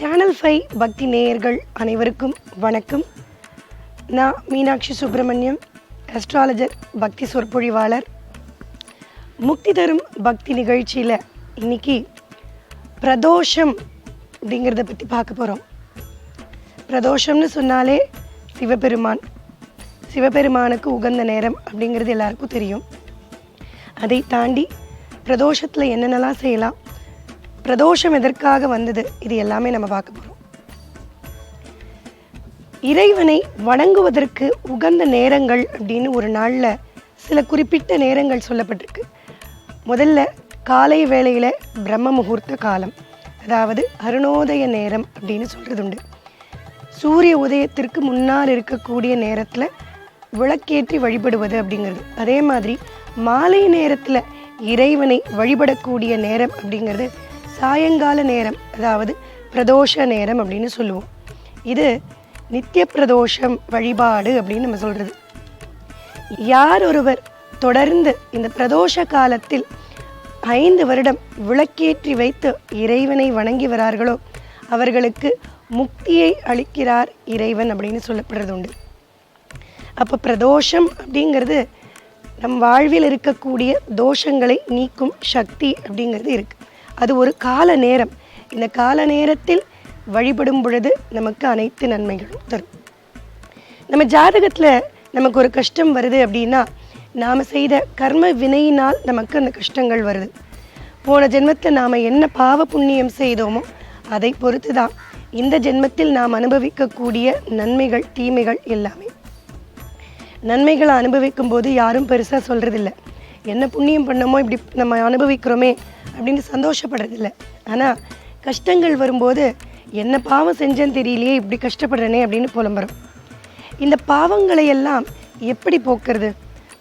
Channel five பக்தி நேயர்கள் அனைவருக்கும் வணக்கம். நான் மீனாட்சி சுப்பிரமணியம் அஸ்ட்ராலஜர் பக்தி சொற்பொழிவாளர். முக்தி தரும் பக்தி நிகழ்ச்சியில் இன்னைக்கு பிரதோஷம் அப்படிங்கிறத பற்றி பார்க்க போகிறோம் பிரதோஷம்னு சொன்னாலே சிவபெருமான். சிவபெருமானுக்கு உகந்த நேரம் அப்படிங்கிறது எல்லாருக்கும் தெரியும். அதை தாண்டி பிரதோஷத்தில் என்னென்னலாம் செய்யலாம்? பிரதோஷம் எதற்காக வந்தது? இது எல்லாமே நம்ம பார்க்க போகிறோம் இறைவனை வணங்குவதற்கு உகந்த நேரங்கள் அப்படின்னு ஒரு நாளில் சில குறிப்பிட்ட நேரங்கள் சொல்லப்பட்டிருக்கு. முதல்ல காலை வேளையில் பிரம்ம முகூர்த்த காலம் அதாவது அருணோதய நேரம் அப்படின்னு சொல்கிறது உண்டு சூரிய உதயத்திற்கு முன்னால் இருக்கக்கூடிய நேரத்தில் விளக்கேற்றி வழிபடுவது அப்படிங்கிறது. அதே மாதிரி மாலை நேரத்தில் இறைவனை வழிபடக்கூடிய நேரம் அப்படிங்கிறது சாயங்கால நேரம் அதாவது பிரதோஷ நேரம் அப்படின்னு சொல்லுவோம். இது நித்திய பிரதோஷம் வழிபாடு அப்படின்னு நம்ம சொல்கிறது யார் ஒருவர் தொடர்ந்து இந்த பிரதோஷ காலத்தில் ஐந்து வருடம் விளக்கேற்றி வைத்து இறைவனை வணங்கி வரார்களோ அவர்களுக்கு முக்தியை அளிக்கிறார் இறைவன் அப்படின்னு சொல்லப்படுறது உண்டு அப்போ பிரதோஷம் அப்படிங்கிறது நம் வாழ்வில் இருக்கக்கூடிய தோஷங்களை நீக்கும் சக்தி அப்படிங்கிறது இருக்குது அது ஒரு கால நேரம். இந்த கால நேரத்தில் வழிபடும் பொழுது நமக்கு அனைத்து நன்மைகளும் தரும். நம்ம ஜாதகத்தில் நமக்கு ஒரு கஷ்டம் வருது அப்படின்னா நாம் செய்த கர்ம வினையினால் நமக்கு அந்த கஷ்டங்கள் வருது. போன ஜென்மத்தில் நாம் என்ன பாவ புண்ணியம் செய்தோமோ அதை பொறுத்து தான் இந்த ஜென்மத்தில் நாம் அனுபவிக்கக்கூடிய நன்மைகள் தீமைகள் எல்லாமே. நன்மைகளை அனுபவிக்கும் போது யாரும் பெருசாக சொல்கிறதில்ல என்ன புண்ணியம் பண்ணமோ இப்படி நம்ம அனுபவிக்கிறோமே அப்படின்னு சந்தோஷப்படுறதில்ல. ஆனால் கஷ்டங்கள் வரும்போது என்ன பாவம் செஞ்சேன்னு தெரியலையே இப்படி கஷ்டப்படுறேனே அப்படின்னு புலம்புறோம். இந்த பாவங்களை எல்லாம் எப்படி போக்குறது?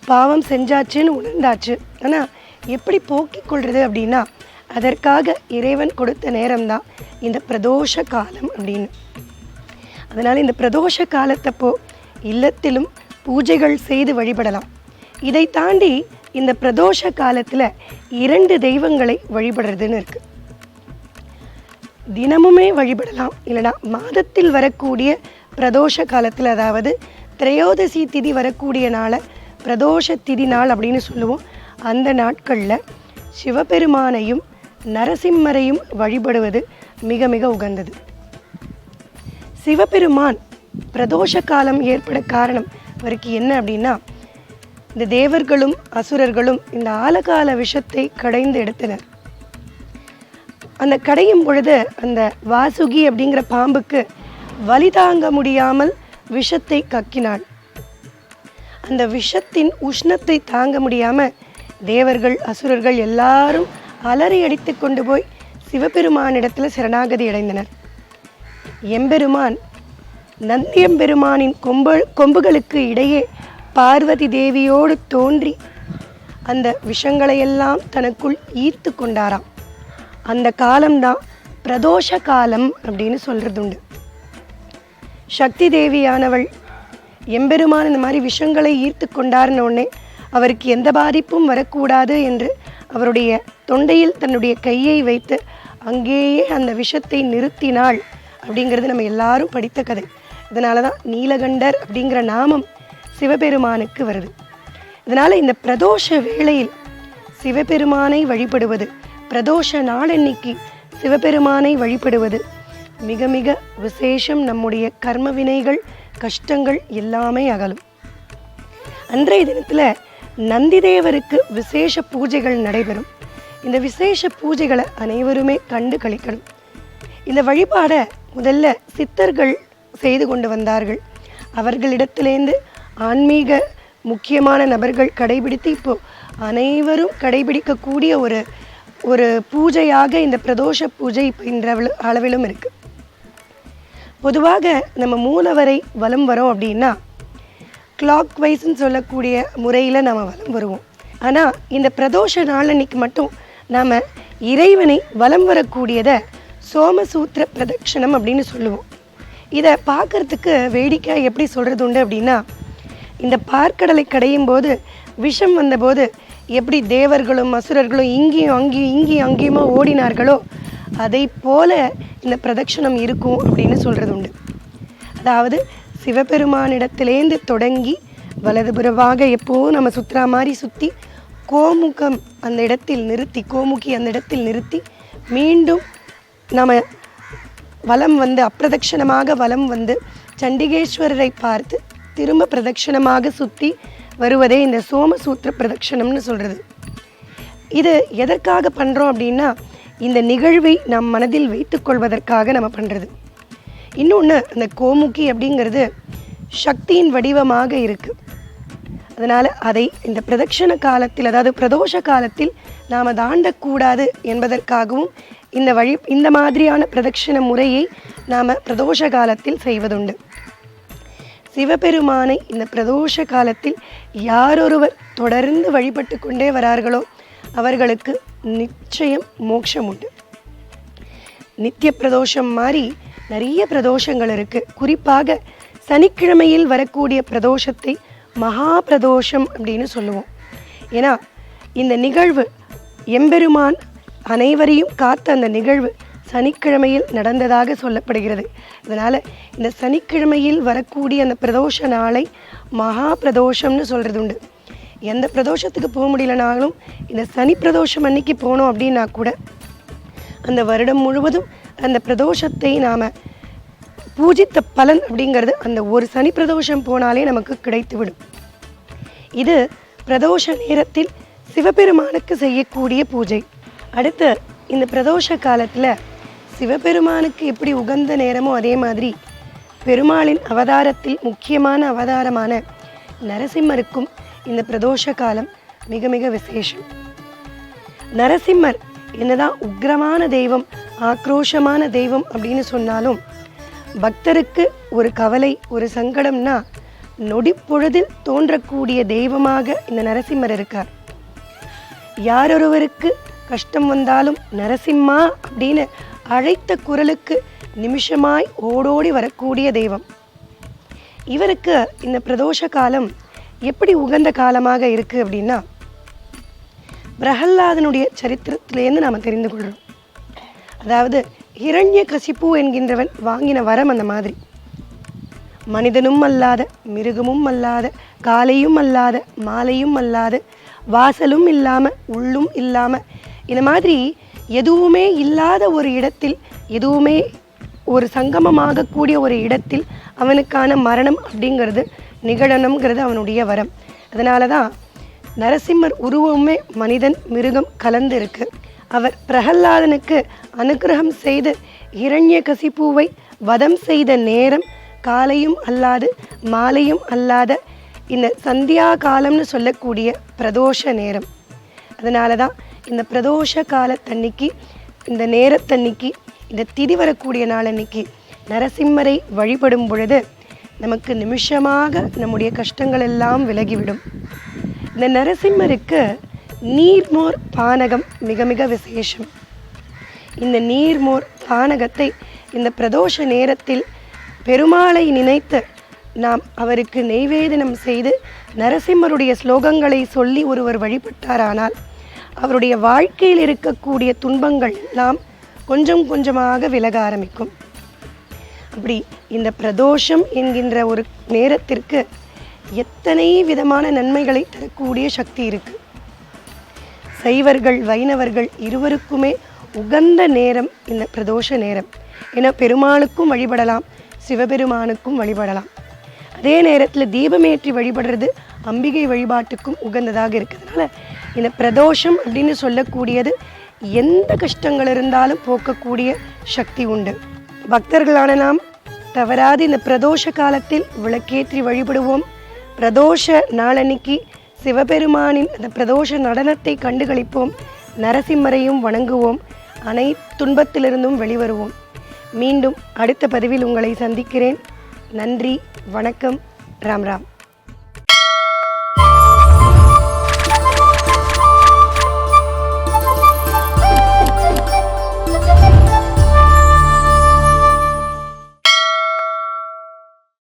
பாவம் செஞ்சாச்சுன்னு உணர்ந்தாச்சு. ஆனால் எப்படி போக்கிக் கொள்வது அப்படின்னா அதற்காக இறைவன் கொடுத்த நேரம்தான் இந்த பிரதோஷ காலம் அப்படின்னு. அதனால் இந்த பிரதோஷ காலத்தப்போ இல்லத்திலும் பூஜைகள் செய்து வழிபடலாம். இதை தாண்டி இந்த பிரதோஷ காலத்தில் இரண்டு தெய்வங்களை வழிபடுறதுன்னு இருக்குது தினமுமே வழிபடலாம். இல்லைனா மாதத்தில் வரக்கூடிய பிரதோஷ காலத்தில் அதாவது திரையோதசி திதி வரக்கூடிய நாளை பிரதோஷ திதி நாள் அப்படின்னு சொல்லுவோம். அந்த நாட்களில் சிவபெருமானையும் நரசிம்மரையும் வழிபடுவது மிக மிக உகந்தது. சிவபெருமான் பிரதோஷ காலம் ஏற்பட காரணம் அவருக்கு என்ன அப்படின்னா இந்த தேவர்களும் அசுரர்களும் இந்த ஆலகால விஷத்தை கடைந்து எடுத்தனர். அந்த கடையும் பொழுது அந்த வாசுகி அப்படிங்கிற பாம்புக்கு வலி தாங்க முடியாமல் விஷத்தை கக்கினாள். அந்த விஷத்தின் உஷ்ணத்தை தாங்க முடியாமல் தேவர்கள் அசுரர்கள் எல்லாரும் அலறி அடித்து கொண்டு போய் சிவபெருமானிடத்தில் சரணாகதி அடைந்தனர். எம்பெருமான் நந்தியம்பெருமானின் கொம்பு கொம்புகளுக்கு இடையே பார்வதி தேவியோடு தோன்றி அந்த விஷங்களையெல்லாம் தனக்குள் ஈர்த்து கொண்டாராம். அந்த காலம்தான் பிரதோஷ காலம் அப்படின்னு சொல்கிறது உண்டு சக்தி தேவியானவள் எம்பெருமான் இந்த மாதிரி விஷங்களை ஈர்த்து கொண்டார்ன உடனே அவருக்கு எந்த பாதிப்பும் வரக்கூடாது என்று அவருடைய தொண்டையில் தன்னுடைய கையை வைத்து அங்கேயே அந்த விஷத்தை நிறுத்தினாள் அப்படிங்கிறது நம்ம எல்லாரும் படித்த கதை. இதனால தான் நீலகண்டர் அப்படிங்கிற நாமம் சிவபெருமானுக்கு வருது. இதனால் இந்த பிரதோஷ வேளையில் சிவபெருமானை வழிபடுவது பிரதோஷ நாளன்னைக்கு சிவபெருமானை வழிபடுவது மிக மிக விசேஷம். நம்முடைய கர்ம வினைகள் கஷ்டங்கள் எல்லாமே அகலும். அன்றைய தினத்தில் நந்திதேவருக்கு விசேஷ பூஜைகள் நடைபெறும். இந்த விசேஷ பூஜைகளை அனைவருமே கண்டு கழிக்கணும் இந்த வழிபாடை முதல்ல சித்தர்கள் செய்து கொண்டு வந்தார்கள். அவர்களிடத்திலேருந்து ஆன்மீக முக்கியமான நபர்கள் கடைபிடித்து இப்போ அனைவரும் கடைபிடிக்கக்கூடிய ஒரு ஒரு பூஜையாக இந்த பிரதோஷ பூஜை இப்போ அளவு- அளவிலும் இருக்குது பொதுவாக நம்ம மூலவரை வலம் வரோம் அப்படின்னா கிளாக் வைஸ்ன்னு சொல்லக்கூடிய முறையில் நம்ம வலம் வருவோம். ஆனால் இந்த பிரதோஷ நாளன்னைக்கு மட்டும் நாம் இறைவனை வலம் வரக்கூடியதை சோமசூத்திர பிரதட்சணம் அப்படின்னு சொல்லுவோம். இதை பார்க்கறதுக்கு வேடிக்கை எப்படி சொல்கிறது உண்டு அப்படின்னா இந்த பார்க்கடலை கடையும் போது விஷம் வந்தபோது எப்படி தேவர்களும் அசுரர்களும் இங்கேயும் அங்கேயும் இங்கேயும் அங்கேயுமா ஓடினார்களோ அதை போல இந்த பிரதட்சணம் இருக்கும் அப்படின்னு சொல்கிறது உண்டு. அதாவது சிவபெருமானிடத்திலேந்து தொடங்கி வலதுபுறமாக எப்போவும் நம்ம சுற்றுறா மாதிரி சுற்றி கோமுகம் அந்த இடத்தில் நிறுத்தி கோமுகி அந்த இடத்தில் நிறுத்தி மீண்டும் நம்ம வலம் வந்து அப்பிரதட்சணமாக வலம் வந்து சண்டிகேஸ்வரரை பார்த்து திரும்ப பிரதட்சணமாக சுற்றி வருவதே இந்த சோமசூத்திர பிரதட்சணம்னு சொல்கிறது இது எதற்காக பண்ணுறோம் அப்படின்னா இந்த நிகழ்வை நம் மனதில் வைத்துக்கொள்வதற்காக நம்ம பண்ணுறது இன்னொன்று அந்த கோமுகி அப்படிங்கிறது சக்தியின் வடிவமாக இருக்குது அதனால் அதை இந்த பிரதட்சண காலத்தில் அதாவது பிரதோஷ காலத்தில் நாம் தாண்டக்கூடாது என்பதற்காகவும் இந்த வழி இந்த மாதிரியான பிரதட்சண முறையை நாம் பிரதோஷ காலத்தில் செய்வதுண்டு. சிவபெருமானை இந்த பிரதோஷ காலத்தில் யாரொருவர் தொடர்ந்து வழிபட்டு கொண்டே வரார்களோ அவர்களுக்கு நிச்சயம் மோட்சம் உண்டு நித்திய பிரதோஷம் மாதிரி நிறைய பிரதோஷங்கள் இருக்குது குறிப்பாக சனிக்கிழமையில் வரக்கூடிய பிரதோஷத்தை மகா பிரதோஷம் அப்படின்னு சொல்லுவோம். ஏன்னா இந்த நிகழ்வு எம்பெருமான் அனைவரையும் காத்த அந்த நிகழ்வு சனிக்கிழமையில் நடந்ததாக சொல்லப்படுகிறது. இதனால் இந்த சனிக்கிழமையில் வரக்கூடிய அந்த பிரதோஷ நாளை மகா பிரதோஷம்னு சொல்கிறது உண்டு எந்த பிரதோஷத்துக்கு போக முடியலனாலும் இந்த சனி பிரதோஷம் அன்னைக்கு போனோம் அப்படின்னா கூட அந்த வருடம் முழுவதும் அந்த பிரதோஷத்தை நாம் பூஜித்த பலன் அப்படிங்கிறது அந்த ஒரு சனி பிரதோஷம் போனாலே நமக்கு கிடைத்துவிடும். இது பிரதோஷ நேரத்தில் சிவபெருமானுக்கு செய்யக்கூடிய பூஜை. அடுத்து இந்த பிரதோஷ காலத்தில் சிவபெருமானுக்கு எப்படி உகந்த நேரமோ அதே மாதிரி பெருமாளின் அவதாரத்தில் முக்கியமான அவதாரமான நரசிம்மருக்கும் இந்த பிரதோஷ காலம் மிக மிக விசேஷம். நரசிம்மர் என்னதான் உக்ரமான தெய்வம் ஆக்ரோஷமான தெய்வம் அப்படின்னு சொன்னாலும் பக்தருக்கு ஒரு கவலை ஒரு சங்கடம்னா நொடிப்பொழுதில் தோன்றக்கூடிய தெய்வமாக இந்த நரசிம்மர் இருக்கார். யாரொருவருக்கு கஷ்டம் வந்தாலும் நரசிம்மா அப்படின்னு அழைத்த குரலுக்கு நிமிஷமாய் ஓடோடி வரக்கூடிய தெய்வம். இவருக்கு இந்த பிரதோஷ காலம் எப்படி உகந்த காலமாக இருக்குது அப்படின்னா பிரகல்லாதனுடைய சரித்திரத்திலேருந்து நாம் தெரிந்து கொள்கிறோம் அதாவது ஹிரண்ய கசிப்பு என்கின்றவன் வாங்கின வரம் அந்த மாதிரி. மனிதனும் அல்லாத மிருகமும் அல்லாத காலையும் அல்லாத மாலையும் அல்லாத வாசலும் இல்லாமல் உள்ளும் இல்லாமல் இந்த மாதிரி எதுவுமே இல்லாத ஒரு இடத்தில் எதுவுமே ஒரு சங்கமமாகக்கூடிய ஒரு இடத்தில் அவனுக்கான மரணம் அப்படிங்கிறது நிகழணுங்கிறது அவனுடைய வரம். அதனால தான் நரசிம்மர் உருவமே மனிதன் மிருகம் கலந்து இருக்கு அவர் பிரகல்லாதனுக்கு அனுகிரகம் செய்து இரண்ய கசிப்பூவை வதம் செய்த நேரம் காலையும் அல்லாது மாலையும் அல்லாத இந்த சந்தியா காலம்னு சொல்லக்கூடிய பிரதோஷ நேரம். அதனால தான் இந்த பிரதோஷ காலத்தன்னைக்கு இந்த நேரத்தன்னைக்கு இந்த திதி வரக்கூடிய நாளன்னைக்கு நரசிம்மரை வழிபடும் பொழுது நமக்கு நிமிஷமாக நம்முடைய கஷ்டங்கள் எல்லாம் விலகிவிடும். இந்த நரசிம்மருக்கு நீர்மோர் பானகம் மிக மிக விசேஷம். இந்த நீர்மோர் பானகத்தை இந்த பிரதோஷ நேரத்தில் பெருமாளை நினைத்து நாம் அவருக்கு நெய்வேதனம் செய்து நரசிம்மருடைய ஸ்லோகங்களை சொல்லி ஒருவர் வழிபட்டாரானால் அவருடைய வாழ்க்கையில் இருக்கக்கூடிய துன்பங்கள் எல்லாம் கொஞ்சம் கொஞ்சமாக விலக ஆரம்பிக்கும். அப்படி இந்த பிரதோஷம் என்கின்ற ஒரு நேரத்திற்கு எத்தனை விதமான நன்மைகளை தரக்கூடிய சக்தி இருக்கு. சைவர்கள் வைணவர்கள் இருவருக்குமே உகந்த நேரம் இந்த பிரதோஷ நேரம். ஏன்னா பெருமாளுக்கும் வழிபடலாம் சிவபெருமானுக்கும் வழிபடலாம். அதே நேரத்தில் தீபமேற்றி வழிபடுறது அம்பிகை வழிபாட்டுக்கும் உகந்ததாக இருக்கிறதுனால இந்த பிரதோஷம் அப்படின்னு சொல்லக்கூடியது எந்த கஷ்டங்கள் இருந்தாலும் போக்கக்கூடிய சக்தி உண்டு. பக்தர்களான நாம் தவறாது இந்த பிரதோஷ காலத்தில் விளக்கேற்றி வழிபடுவோம். பிரதோஷ நாளன்னைக்கு சிவபெருமானின் அந்த பிரதோஷ நடனத்தை கண்டுகளிப்போம் நரசிம்மரையும் வணங்குவோம். அனை துன்பத்திலிருந்தும் வெளிவருவோம். மீண்டும் அடுத்த பதிவில் உங்களை சந்திக்கிறேன். நன்றி வணக்கம் ராம் ராம்.